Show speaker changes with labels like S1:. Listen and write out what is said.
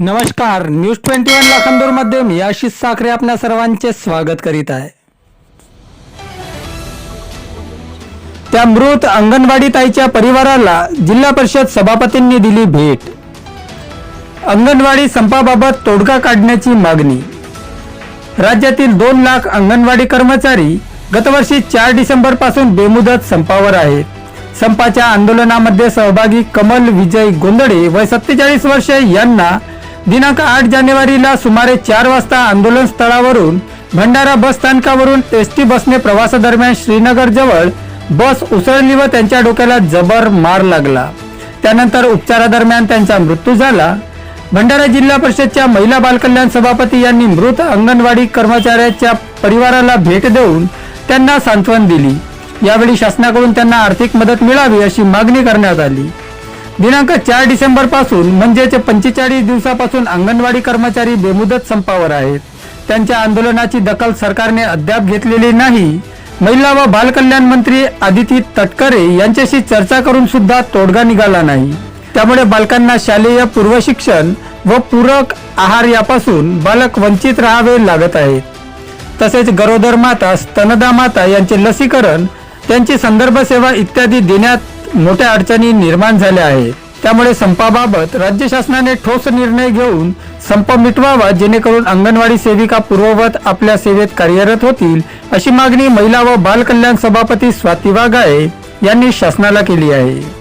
S1: नमस्कार news twenty one लाखांदूरमध्ये मी आशिष साखरे आपल्या सर्वांचे स्वागत करीत आहे. त्या मृत अंगणवाडी ताईच्या परिवाराला जिल्हा परिषद सभापतींनी दिली भेट. अंगणवाडी संपाबाबत तोडगा काढण्याची मागणी. राज्यातील दोन लाख अंगणवाडी कर्मचारी गतवर्षी चार डिसेंबरपासून बेमुदत संपावर आहेत. संपाच्या आंदोलनामध्ये सहभागी कमल विजय गोंदडे वय सत्तेचाळीस वर्षे यांना दिनांक आठ जानेवारीला सुमारे चार वाजता आंदोलन स्थळावरून भंडारा बस स्थानकावरून एस टी बसने प्रवासादरम्यान श्रीनगर जवळ बस उसळली व त्यांच्या डोक्याला जबर मार लागला. त्यानंतर उपचारादरम्यान त्यांचा मृत्यू झाला. भंडारा जिल्हा परिषदच्या महिला बालकल्याण सभापती यांनी मृत अंगणवाडी कर्मचाऱ्याच्या परिवाराला भेट देऊन त्यांना सांत्वन दिली. यावेळी शासनाकडून त्यांना आर्थिक मदत मिळावी अशी मागणी करण्यात आली. दिनांक चार डिसेंबरपासून म्हणजेच पंचेचाळीस दिवसापासून अंगणवाडी कर्मचारी बेमुदत संपावर आहेत. त्यांच्या आंदोलनाची दखल सरकारने अद्याप घेतलेली नाही. महिला व बालकल्याण मंत्री आदिती तटकरे यांच्याशी चर्चा करून सुद्धा तोडगा निघाला नाही. त्यामुळे बालकांना शालेय पूर्वशिक्षण व पूरक आहार यापासून बालक वंचित राहावे लागत आहेत. तसेच गरोदर माता स्तनदा माता यांचे लसीकरण त्यांची संदर्भ सेवा इत्यादी देण्यात मोठ्या अडचणी निर्माण झाल्या आहेत त्यामुळे संपाबाबत राज्य शासनाने ठोस निर्णय घेऊन संप मिटवावा जेणेकरून अंगणवाडी सेविका पूर्ववत आपल्या सेवेत कार्यरत होतील अशी मागणी महिला व बालकल्याण सभापती स्वाती वाघाळे यांनी शासनाला केली आहे.